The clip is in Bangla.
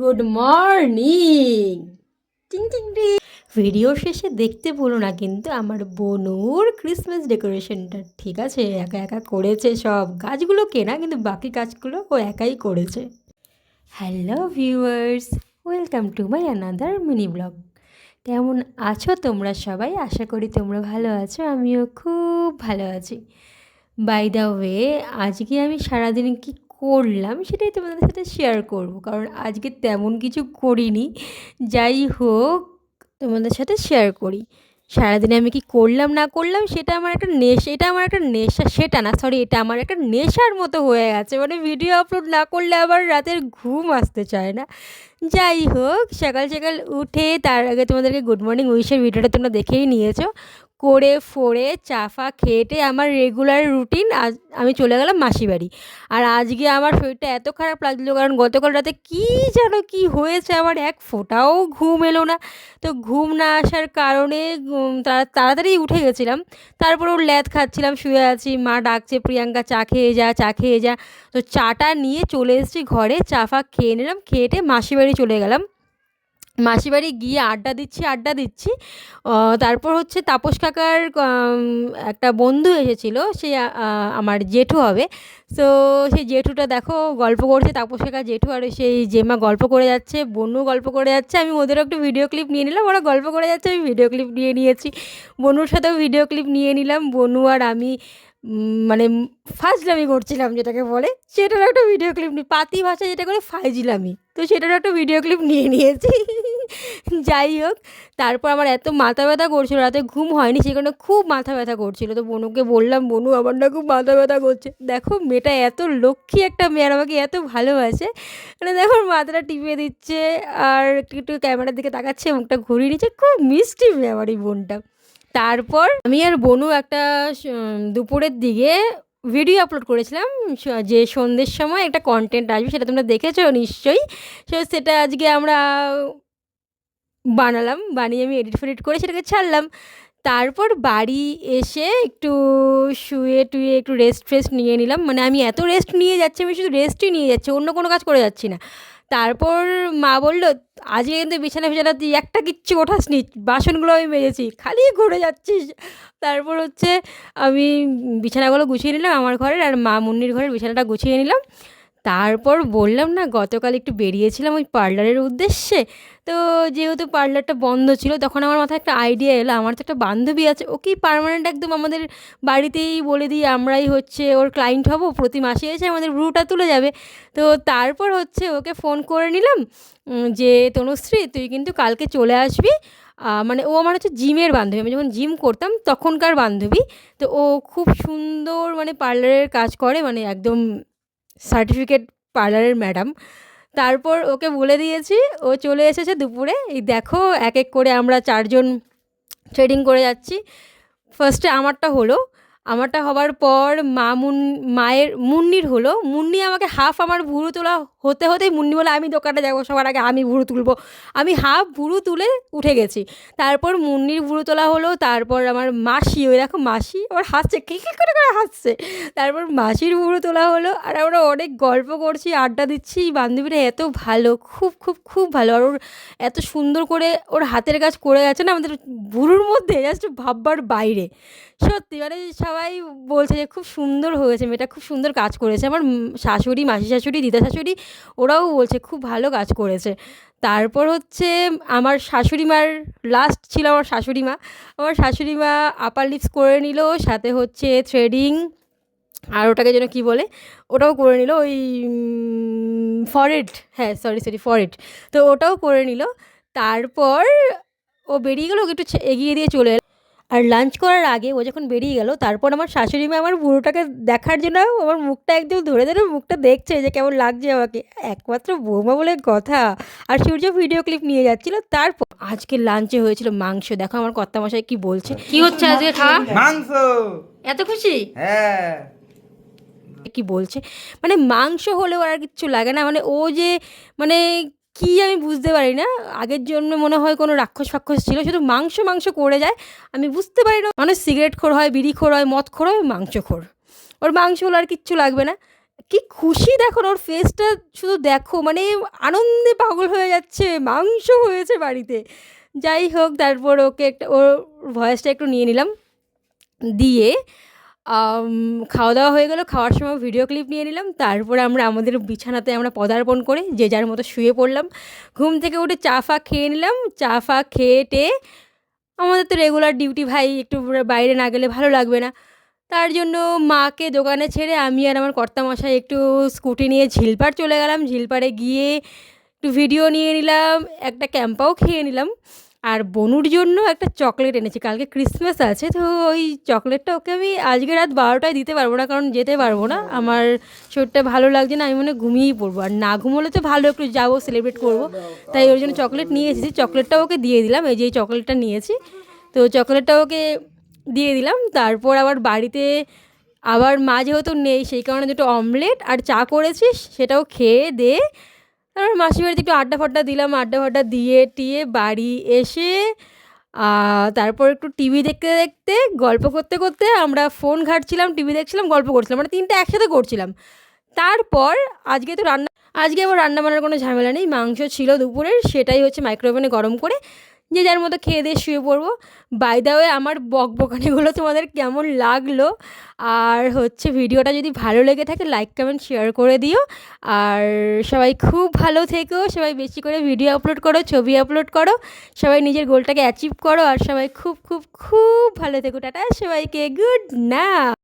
গুড মর্নিং টিং টিং টিং ভিডিও শেষে দেখতে ভুলো না, কিন্তু আমার বনুর ক্রিসমাস ডেকোরেশনটা ঠিক আছে, একা একা করেছে সব। গাছগুলো কেনা, কিন্তু বাকি কাজগুলো ও একাই করেছে। Hello viewers welcome to my another mini blog কেমন আছো তোমরা সবাই? আশা করি তোমরা ভালো আছো, আমিও খুব ভালো আছি। বাই দ্য ওয়ে আজকে আমি সারাদিন কি করলাম, সেটাই তোমাদের সাথে শেয়ার করব। কারণ আজকে তেমন কিছু করিনি। যাই হোক, তোমাদের সাথে শেয়ার করি। সারাদিনে আমি কি করলাম, না করলাম, সেটা আমার একটা নেশা, এটা আমার একটা নেশা, সেটা না সরি এটা আমার একটা নেশার মতো হয়ে গেছে। মানে ভিডিও আপলোড না করলে আবার রাতের ঘুম আসতে চায় না। যাই হোক, সকাল সকাল উঠে তার আগে তোমাদেরকে গুড মর্নিং উইশের ভিডিওটা তোমরা দেখেই নিয়েছো। করে ফোড়ে, চাফা খেটে আমার রেগুলার রুটিন আজ আমি চলে গেলাম মাসি বাড়ি। আর আজকে আমার শরীরটা এত খারাপ লাগল, কারণ গতকাল রাতে কী যেন কি হয়েছে আমার, এক ফোঁটাও ঘুম এলো না। তো ঘুম না আসার কারণে তাড়াতাড়ি উঠে গেছিলাম। তারপর ওর ল্যাদ খাচ্ছিলাম, শুয়ে আছি, মা ডাকছে, প্রিয়াঙ্কা, চা খেয়ে যা, চা খেয়ে যা। তো চাটা নিয়ে চলে এসেছি ঘরে চা ফা খেয়ে নিলাম খেয়েটে মাসি বাড়ি চলে গেলাম। মাসি বাড়ি গিয়ে আড্ডা দিচ্ছি আড্ডা দিচ্ছি। তারপর হচ্ছে তাপস কাকার একটা বন্ধু এসেছিল, সে আমার জেঠু হবে। তো সেই জেঠুটা দেখো গল্প করছে, তাপস কাকা, জেঠু আর সেই জেমা গল্প করে যাচ্ছে, বনু গল্প করে যাচ্ছে। আমি ওদেরও একটু ভিডিও ক্লিপ নিয়ে নিলাম, ওরা গল্প করে যাচ্ছে, আমি ভিডিও ক্লিপ নিয়ে নিয়েছি। বনুর সাথেও ভিডিও ক্লিপ নিয়ে নিলাম, বনু আর আমি মানে ফাজলামি করছিলাম যেটাকে বলে সেটারও একটা ভিডিও ক্লিপ নিই পাতি ভাষায় যেটা করে ফাইজিলামি। তো সেটারও একটা ভিডিও ক্লিপ নিয়ে নিয়েছি। যাই হোক, তারপর আমার এত মাথা ব্যথা করছিল, রাতে ঘুম হয়নি কারণে খুব মাথা ব্যথা করছিল। তো বনুকে বললাম, বনু, আমার না খুব মাথা ব্যথা করছে। দেখো, মেয়েটা এত লক্ষ্মী একটা মেয়ে আমাকে এত ভালোবাসে। মানে দেখো মাথাটা টিপিয়ে দিচ্ছে, আর একটু একটু ক্যামেরার দিকে তাকাচ্ছে, মুখটা ঘুরিয়ে নিচ্ছে। খুব মিষ্টি মেয়ে আমার এই বোনটা। তারপর আমি আর বনু একটা দুপুরের দিকে ভিডিও আপলোড করেছিলাম যে সন্ধ্যের সময় একটা কন্টেন্ট আসবে, সেটা তোমরা দেখেছ নিশ্চয়ই। সো সেটা আজকে আমরা বানালাম, বানিয়ে আমি এডিট ফেডিট করে সেটাকে ছাড়লাম। তারপর বাড়ি এসে একটু শুয়ে টুয়ে একটু রেস্ট ফ্রেস্ট নিয়ে নিলাম। মানে আমি এত রেস্ট নিয়ে যাচ্ছি, আমি শুধু রেস্টই নিয়ে যাচ্ছি, অন্য কোনো কাজ করে যাচ্ছি না। তারপর মা বলল, আজকে কিন্তু বিছানা ফিছানা তুই একটা কিচ্ছু ওঠাসনি, বাসনগুলো আমি মেজেছি, খালি ঘুরে যাচ্ছিস। তারপর হচ্ছে আমি বিছানাগুলো গুছিয়ে নিলাম আমার ঘরের, আর মা মুন্নির ঘরের বিছানাটা গুছিয়ে নিলাম। তারপর বললাম না, গতকাল একটু বেরিয়েছিলাম ওই পার্লারের উদ্দেশ্যে। তো যেহেতু পার্লারটা বন্ধ ছিল, তখন আমার মাথায় একটা আইডিয়া এলো, আমার তো একটা বান্ধবী আছে ওকেই পার্মানেন্ট একদম আমাদের বাড়িতেই বলে দিই, আমরাই হচ্ছে ওর ক্লায়েন্ট হব, প্রতি মাসে এসে আমাদের ব্রুটা তুলে যাবে। তো তারপর হচ্ছে ওকে ফোন করে নিলাম যে, তনুশ্রী, তুই কিন্তু কালকে চলে আসবি। মানে ও আমার হচ্ছে জিমের বান্ধবী, আমি যখন জিম করতাম তখনকার বান্ধবী। তো ও খুব সুন্দর মানে পার্লারের কাজ করে মানে একদম সার্টিফিকেট পার্লারের ম্যাডাম তারপর ওকে বলে দিয়েছি, ও চলে এসেছে দুপুরে। এই দেখো এক এক করে আমরা চারজন ট্রেডিং করে যাচ্ছি। ফার্স্টে আমারটা হলো, আমারটা হবার পর মা মুন মায়ের, মুন্নির হলো। মুন্নি আমাকে হাফ আমার ভুরু তোলা হতে হতেই মুন্নি বলে, আমি দোকানে যাব, সবার আগে আমি ভুরু তুলবো। আমি হাফ ভুরু তুলে উঠে গেছি। তারপর মুন্নির ভুরু তোলা হলো, তারপর আমার মাসি, ওই দেখো মাসি আবার হাসছে, কে কে করে করে হাসছে। তারপর মাসির ভুরু তোলা হলো, আর আমরা অনেক গল্প করছি, আড্ডা দিচ্ছি। বান্ধবীরা এত ভালো, খুব খুব খুব ভালো। আর ওর এত সুন্দর করে ওর হাতের কাজ করে গেছে না আমাদের ভুরুর মধ্যে, জাস্ট ভাববার বাইরে। সত্যি মানে সবাই বলছে যে, খুব সুন্দর হয়েছে মেয়েটা, খুব সুন্দর কাজ করেছে। আমার শাশুড়ি মাসি শাশুড়ি দিদা শাশুড়ি ওরাও বলছে, খুব ভালো কাজ করেছে। তারপর হচ্ছে, আমার শাশুড়ি মার লাস্ট ছিল আমার শাশুড়ি মা আমার শাশুড়ি মা আপার লিপস করে নিল, সাথে হচ্ছে থ্রেডিং আর ওটাকে যেন কী বলে, ওটাও করে নিল, ওই ফরেড হ্যাঁ সরি সরি ফরেড তো ওটাও করে নিল। তারপর ও বেরিয়ে গেল, ওকে একটু এগিয়ে দিয়ে চলে এলো। আর লাঞ্চ করার আগে ও যখন বেরিয়ে গেল তারপর আমার শাশুড়ি মা আমার বুড়োটাকে দেখার জন্য আমার মুখটা একদম ধরে ধরে মুখটা দেখছে যে কেমন লাগছে আমাকে। একমাত্র বৌমা বলে কথা। আর সূর্য ভিডিও ক্লিপ নিয়ে যাচ্ছিল। তারপর আজকে লাঞ্চে হয়েছিল মাংস। দেখো আমার কর্তা মশাই কি বলছে। কি হচ্ছে আজকে খাওয়া মাংস! এত খুশি? হ্যাঁ। কি বলছে? মানে মাংস হলেও আর কিচ্ছু লাগে না। মানে ও যে মানে কি আমি বুঝতে পারি না। আগের জন্য মনে হয় কোনো রাক্ষস ফাক্ষস ছিল, শুধু মাংস মাংস করে যায়। আমি বুঝতে পারি না। মানুষ সিগারেট খোর হয়, বিড়ি খোর হয়, মদ খোর হয়, মাংস খোর। ওর মাংস হলে আর কিচ্ছু লাগবে না। কি খুশি দেখো ওর ফেসটা শুধু দেখো মানে আনন্দে পাগল হয়ে যাচ্ছে, মাংস হয়েছে বাড়িতে। যাই হোক, তারপর ওকে একটা, ওর ভয়েসটা একটু নিয়ে নিলাম। দিয়ে খাওয়া দাওয়া হয়ে গেলো, খাওয়ার সময় ভিডিও ক্লিপ নিয়ে নিলাম, তারপরে আমরা আমাদের বিছানাতে আমরা পদার্পণ করে যে যার মতো শুয়ে পড়লাম। ঘুম থেকে উঠে চা ফা খেয়ে নিলাম, চা ফা খেয়ে টেয়ে আমাদের তো রেগুলার ডিউটি ভাই, একটু বাইরে না গেলে ভালো লাগবে না। তার জন্য মাকে দোকানে ছেড়ে আমি আর আমার কর্তামশাই একটু স্কুটি নিয়ে ঝিলপাড় চলে গেলাম। ঝিলপাড়ে গিয়ে একটু ভিডিও নিয়ে নিলাম, একটা ক্যাম্পাও খেয়ে নিলাম। আর বনুর জন্য একটা চকলেট এনেছি। কালকে ক্রিসমাস আছে, তো ওই চকলেটটা ওকে আমি আজকে রাত বারোটায় দিতে পারব না, কারণ যেতে পারব না। আমার শরীরটা ভালো লাগছে না, আমি মনে ঘুমিয়েই পড়ব। আর না ঘুমোলে তো ভালো, একটু যাব সেলিব্রেট করব। তাই ওর জন্য চকলেট নিয়ে এসেছি। চকলেটটা ওকে দিয়ে দিলাম, এই যে এই চকলেটটা নিয়েছি। তো চকলেটটা ওকে দিয়ে দিলাম। তারপর আবার বাড়িতে আবার মা যেহেতু নেই, সেই কারণে দুটো অমলেট আর চা করেছি সেটাও খেয়ে দিয়ে তারপর মাসির বাড়িতে একটু আড্ডা ফাড্ডা দিলাম, আড্ডা ফাড্ডা দিয়ে টিয়ে বাড়ি এসে তারপর একটু টিভি দেখতে দেখতে, গল্প করতে করতে আমরা ফোন ঘাটছিলাম, টিভি দেখছিলাম, গল্প করছিলাম মানে তিনটে একসাথে করছিলাম। তারপর আজকে তো রান্না, আজকে আবার রান্না বান্নার কোনো ঝামেলা নেই, মাংস ছিল দুপুরের, সেটাই হচ্ছে মাইক্রোওভেনে গরম করে যে যার মতো খেয়ে দিয়ে শুয়ে পড়ব। বাই দা ওয়ে আমার বক বকানিগুলো তোমাদের কেমন লাগল? আর হচ্ছে ভিডিওটা যদি ভালো লেগে থাকে লাইক কমেন্ট শেয়ার করে দিও। আর সবাই খুব ভালো থেকো। সবাই বেশি করে ভিডিও আপলোড করো, ছবি আপলোড করো। সবাই নিজের গোলটাকে অ্যাচিভ করো। আর সবাই খুব খুব খুব ভালো থেকো। টাটা। সবাইকে গুড না